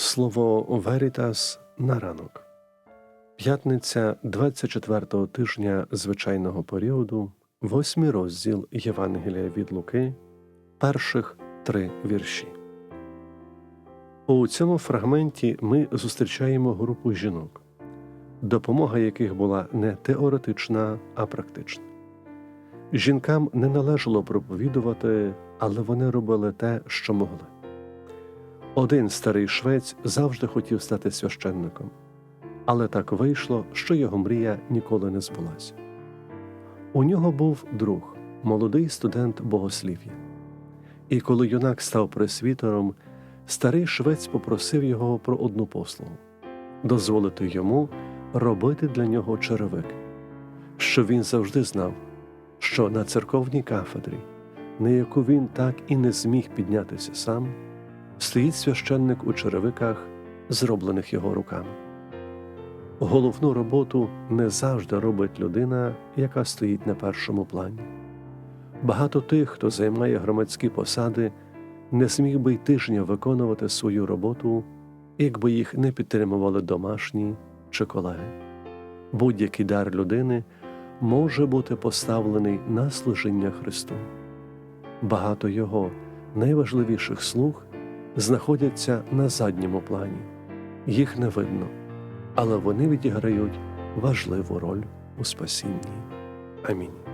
Слово Верітас на ранок. П'ятниця 24-го тижня звичайного періоду, восьмий розділ Євангелія від Луки, перших три вірші. У цьому фрагменті ми зустрічаємо групу жінок, допомога яких була не теоретична, а практична. Жінкам не належало проповідувати, але вони робили те, що могли. Один старий швець завжди хотів стати священником, але так вийшло, що його мрія ніколи не збулася. У нього був друг, молодий студент богослів'я. І коли юнак став пресвітером, старий швець попросив його про одну послугу дозволити йому робити для нього черевики, що він завжди знав, що на церковній кафедрі, на яку він так і не зміг піднятися сам, стоїть священник у черевиках, зроблених його руками. Головну роботу не завжди робить людина, яка стоїть на першому плані. Багато тих, хто займає громадські посади, не зміг би й тижня виконувати свою роботу, якби їх не підтримували домашні чи колеги. Будь-який дар людини може бути поставлений на служіння Христу. Багато його найважливіших слуг знаходяться на задньому плані, їх не видно, але вони відіграють важливу роль у спасінні. Амінь.